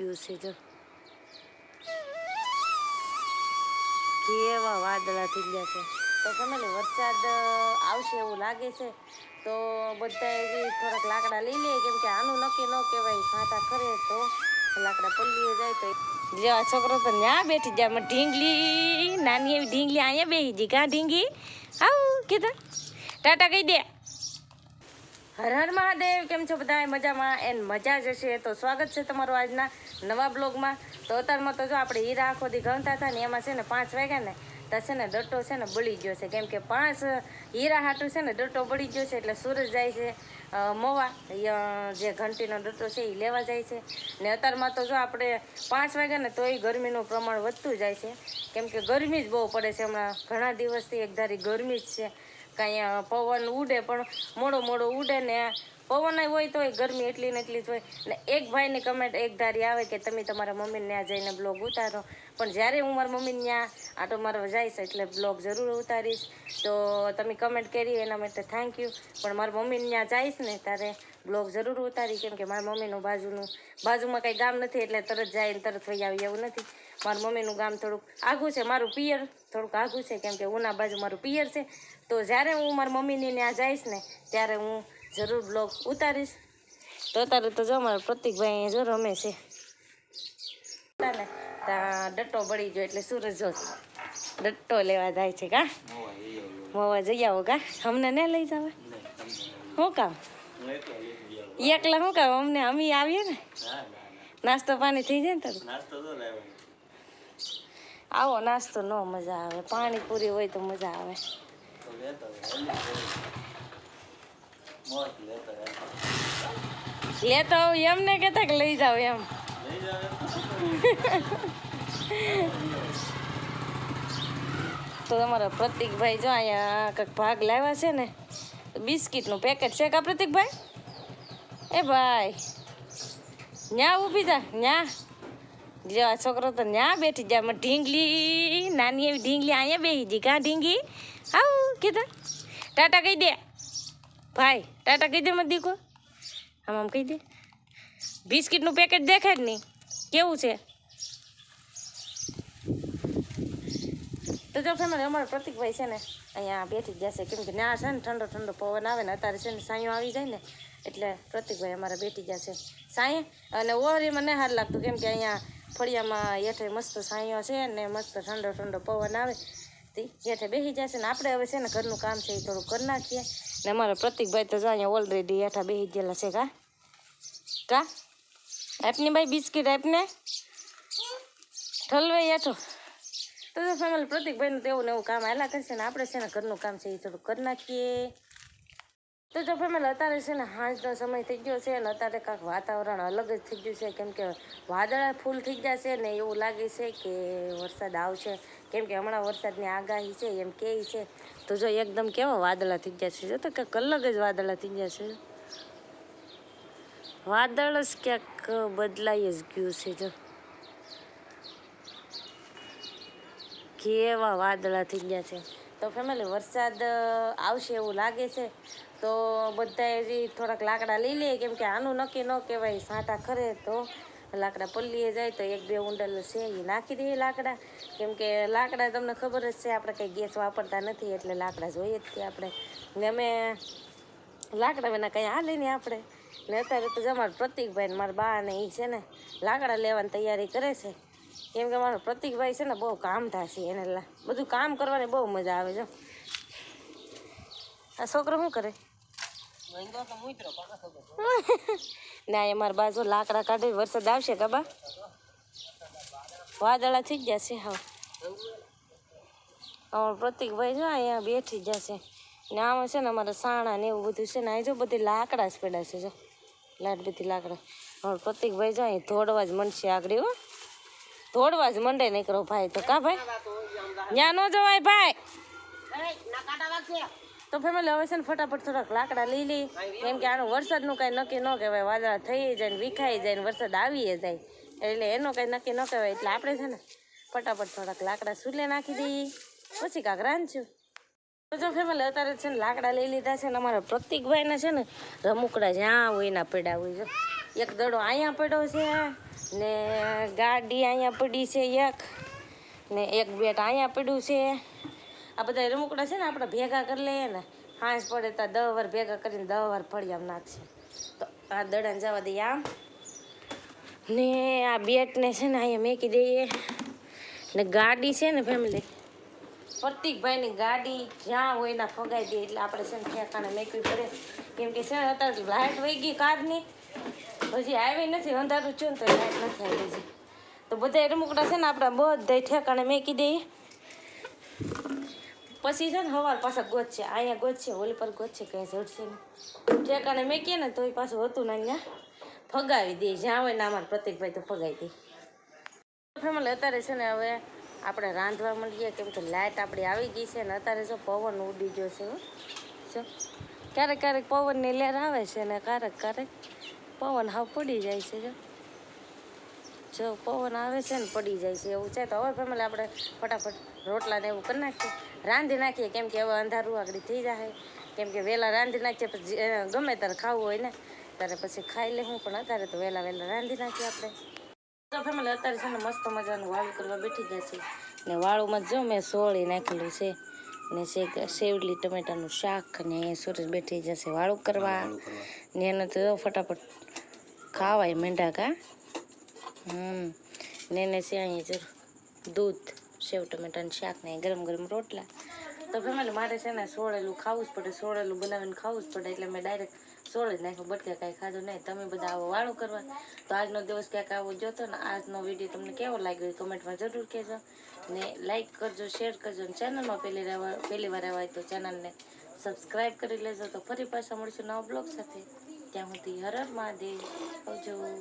ગયું કેવા વાદળા થઈ ગયા છે. તો ફેમિલી વરસાદ આવશે એવું લાગે છે, તો બધાએ એવી થોડાક લાકડા લઈ લે, કેમ કે આનું નક્કી ન કહેવાય ફાટા ખરે તો. લાકડા પલ્લીએ જાય તો જેવા છોકરો તો ત્યાં બેઠી જાય મને ઢીંગલી, નાની એવી ઢીંગલી અહીંયા બેસી જી કાં ઢીંગી? આવું, કીધા. ટાટા કહી દે. હર હર મહાદેવ, કેમ છો બધા મજામાં? એન મજા જ હશે તો સ્વાગત છે તમારું આજના નવા બ્લોગમાં. તો અત્યારમાં તો જો આપણે હીરા આખો દી ગણતા હતા ને એમાં છે ને પાંચ વાગ્યા ને, તો છે ને ડટ્ટો છે ને બળી ગયો છે. કેમ કે પાંચ હીરા હાટું છે ને ડટ્ટો બળી ગયો છે, એટલે સૂરજ જાય છે મોવા. જે ઘંટીનો ડટ્ટો છે એ લેવા જાય છે. ને અત્યારમાં તો જો આપણે પાંચ વાગ્યા ને તોય ગરમીનું પ્રમાણ વધતું જાય છે. કેમ કે ગરમી જ બહુ પડે છે હમણાં. ઘણા દિવસથી એકધારી ગરમી જ છે. કાંઈ પવન ઉડે, પણ મોડો મોડો ઉડે ને પવન હોય તોય ગરમી એટલી ને એટલી જ હોય. ને એક ભાઈની કમેન્ટ એક ધારી આવે કે તમે તમારા મમ્મીને ત્યાં જઈને બ્લોગ ઉતારો. પણ જ્યારે હું મારા મમ્મીને ત્યાં આટો મારવા જઈશ એટલે બ્લોગ જરૂર ઉતારીશ. તો તમે કમેન્ટ કરી, એના માટે થેન્ક યુ પણ મારા મમ્મીને ત્યાં જઈશ ને, ત્યારે બ્લોગ જરૂર ઉતારી. કેમ કે મારા મમ્મીનું બાજુનું, બાજુમાં કંઈ ગામ નથી એટલે તરત જાય ને તરત થઈ આવી એવું નથી. મારા મમ્મીનું ગામ થોડુંક આઘું છે મારું પિયર થોડુંક આઘું છે કેમ કે ઉના બાજુ મારું પિયર છે. તો જ્યારે હું મારા મમ્મીને ત્યાં જઈશ ને ત્યારે હું જરૂર બ્લોગ ઉતારીશ. તો અત્યારે તો જો મારા પ્રતિકભાઈ જો રમે છે. ને ત્યાં ડટ્ટો બળી ગયો એટલે સૂરજ જો ડટ્ટો લેવા જાય છે કા? મોવા જઈ આવો કા? અમને ને લઈ જાવ? શું કામ? એકલા શું કામ? અમને અમે આવીએ ને? નાસ્તો પાણી થઈ જાય ને તારું? આવો નાસ્તો ન મજા આવે. પાણી પૂરી હોય તો મજા આવે. લેતો આવું. એમને કેતા કે લઈ જાવ એમ. તો તમારા પ્રતિકભાઈ જો અહીંયા કંઈક ભાગ લાવ્યા છે ને બિસ્કિટનું પેકેટ છે કા પ્રતિકભાઈ? એ ભાઈ, ન્યા ઊભી જા ન્યા. જેવા છોકરો તો ન્યા બેઠી જાય. મને ઢીંગલી, નાની એવી ઢીંગલી અહીંયા બેસી જી કાં ઢીંગી આવું કીધા. ટાટા કહી દે. ભાઈ, ટાટા કહી દે મને દીકો. આમ આમ કહી દે. બિસ્કિટનું પેકેટ દેખાય જ નહીં. કેવું છે? તો જો ફેમિલી અમારો પ્રતિકભાઈ છે ને, અહીંયા બેઠી જ જશે. કેમ કે ત્યાં છે ને ઠંડો ઠંડો પવન આવે ને, અત્યારે છે ને સાંયો આવી જાય ને, એટલે પ્રતિકભાઈ અમારા બેઠી જશે. સાંય અને ઓરીમાં નહીં સારું લાગતું. કેમ કે અહીંયા ફળિયામાં હેઠે મસ્ત સાંયો છે ને મસ્ત ઠંડો ઠંડો પવન આવે. તે, હેઠે બેસી જશે ને આપણે હવે છે ને ઘરનું કામ છે એ થોડું કરી નાખીએ. ને અમારા પ્રતિકભાઈ તો અહીંયા ઓલરેડી હેઠા બેસી ગયેલા છે, કા? કા? આપની ભાઈ બિસ્કિટ આપને? ઠલવે હેઠો. તો ફેમિલી પ્રતિકભાઈનું તો એવું ને એવું કામ આલા કરશે ને આપણે છે ને ઘરનું કામ છે એ થોડું કરી નાખીએ. તો જો ફેમિલી, અત્યારે છે ને સાંજનો સમય થઈ ગયો છે અને અત્યારે કાંઈક વાતાવરણ અલગ જ થઈ ગયું છે. કેમ કે વાદળા ફૂલ થઈ ગયા છે ને એવું લાગે છે કે વરસાદ આવશે. કેમ કે હમણાં વરસાદની આગાહી છે, એમ કહે છે. તો જો એકદમ કેવા વાદળા થઈ ગયા છે? તો કાંઈક અલગ જ વાદળા થઈ ગયા છે. વાદળ જ ક્યાંક બદલાઈ જ ગયું છે, જો. કેવા વાદળા થઈ ગયા છે. તો ફેમિલી, વરસાદ આવશે એવું લાગે છે. તો બધાએ જે થોડાક લાકડા લઈ લઈએ કેમ કે આનું નક્કી ન કહેવાય, સાંટા ખરે તો. લાકડા પલ્લીએ જાય તો એક બે ઉંડલ છે, એ નાખી દઈએ લાકડા. કેમ કે લાકડા તમને ખબર જ છે, આપણે કંઈ ગેસ વાપરતા નથી, એટલે લાકડા જોઈએ જ છે આપણે. ને અમે લાકડા વિના કંઈ હાલે નહીં આપણે. ને અત્યારે તો અમારા પ્રતિકભાઈ મારા બા ને એ છે ને, લાકડા લેવાની તૈયારી કરે છે. કેમ કે મારો પ્રતિકભાઈ છે ને બહુ કામ થશે એને બધું કામ કરવાની બહુ મજા આવે છે. આ છોકરો શું કરે? ના એ મારા બાજુ લાકડા કાઢે વરસાદ આવશે કબા વાદળા થઈ ગયા છે હા અમારો પ્રતિકભાઈ જો અહીંયા બેઠી જશે ને આમાં છે ને અમારે સાણા ને એવું બધું છે ને અહીં જો બધી લાકડા જ પડ્યા છે જો. લાટ બધી લાકડા. અમારો પ્રતિકભાઈ જો અહીં ધોડવા જ મંડશે આગળ હો. ધોડવા જ મંડે નીકળો ભાઈ. તો કા ભાઈ? ત્યાં ન જવાય ભાઈ. તો ફેમિલી હવે છે ને ફટાફટ થોડાક લાકડા લઈ લઈ કેમ કે આનું વરસાદનું કાંઈ નક્કી ન કહેવાય. વાદળા થઈ જાય ને વિખાઈ જાય ને વરસાદ આવીએ જાય. એટલે એનું કાંઈ નક્કી ન કહેવાય. એટલે આપણે છે ને ફટાફટ થોડાક લાકડા સુલે નાખી દઈએ. પછી કાંક રાંધશું. તો જો ફેમિલી અત્યારે છે ને લાકડા લઈ લીધા છે ને અમારા પ્રતિકભાઈના છે ને રમુકડા જ્યાં હોય એના પડ્યા હોય જો. એક દડો અહીંયા પડ્યો છે ને ગાડી અહીંયા પડી છે એક. ને એક બેટ અહીંયા પડ્યું છે. આ બધા રમકડા છે ને આપણે ભેગા કરી લઈએ ને હાંસ પડે તો દહ વાર ભેગા કરીને દહ વાર ફળિયામ નાખશે. તો આ દડાને જવા દઈએ આમ. ને આ બેટને છે ને અહીંયા મેકી દઈએ. ને ગાડી છે ને ફેમિલી પ્રતિકભાઈની ગાડી જ્યાં હોય એના ફગાઈ દે એટલે આપણે છે ને ઠેકાણે મેકવી પડે. કેમ કે છે ને અત્યારે લાઇટ વહી ગઈ કારની. હજી આવી નથી, અંધારું છે ને તો લાઇટ નથી આવી હજી. તો બધા રમકડા છે ને આપણા બધા ઠેકાણે મેકી દઈએ. પછી છે ને સવાર પાછા ગોત છે અહીંયા ગોત છે હોલી પર ગોતશે કંઈ જડશે નહીં ઠેકાણે કહે ને તો એ પાછું હતું ને અહીંયા. ફગાવી દે, જ્યાં હોય ને અમારા પ્રતિકભાઈ તો ફગાવી દે. ફેમલ અત્યારે છે ને હવે આપણે રાંધવા મળીએ કેમ કે લાઇટ આપણી આવી ગઈ છે ને અત્યારે જો પવન ઉડી ગયો છે. જો, ક્યારેક ક્યારેક પવનની લહેર આવે છે ને ક્યારેક ક્યારેક પવન હાવ પડી જાય છે જો. જો પવન આવે છે ને પડી જાય છે એવું છે તો હવે ફેમિલી આપણે ફટાફટ રોટલા ને એવું કરી નાખીએ. રાંધી નાખીએ કેમ કે હવે અંધારું આગળ થઈ જાય કેમ કે વહેલા રાંધી નાખીએ પછી ગમે ત્યારે ખાવું હોય ને ત્યારે પછી ખાઈ લેવું પણ અત્યારે તો વહેલા વહેલા રાંધી નાખીએ આપણે. તો ફેમિલી અત્યારે છે ને મસ્ત મજાનું વાળું કરવા બેઠી ગયા છે. ને વાળુંમાં જો મેં સોળી નાખેલું છે. ને શેક સેવડલી ટમેટાનું શાક ને સુરેશ બેઠી જશે વાળું કરવા. ને એને તો ફટાફટ ખાવાય મેંઢા કા હમ. ને એને અહીંયા જરૂર. દૂધ, સેવ ટમેટાનું શાક ને ગરમ ગરમ રોટલા. તો ફેમિલી, મારે છે ને સોળેલું ખાવું જ પડે. સોળેલું બનાવીને ખાવું જ પડે. એટલે મેં ડાયરેક્ટ સોળે જ નાખ્યું. બટકે કાંઈ ખાધું નહીં. તમે બધા આવો વાળું કરવા. તો આજનો દિવસ ક્યાંક આવો જોતો ને, આજનો વીડિયો તમને કેવો લાગ્યો કમેન્ટમાં જરૂર કહેજો. ને લાઇક કરજો શેર કરજો. અને ચેનલમાં પહેલી પહેલી વાર આવ્યા તો ચેનલને સબસ્ક્રાઈબ કરી લેજો. તો ફરી પાછા મળીશું નવા બ્લોગ સાથે. ત્યાં સુધી હરર હર મહાદેવ. આવજો.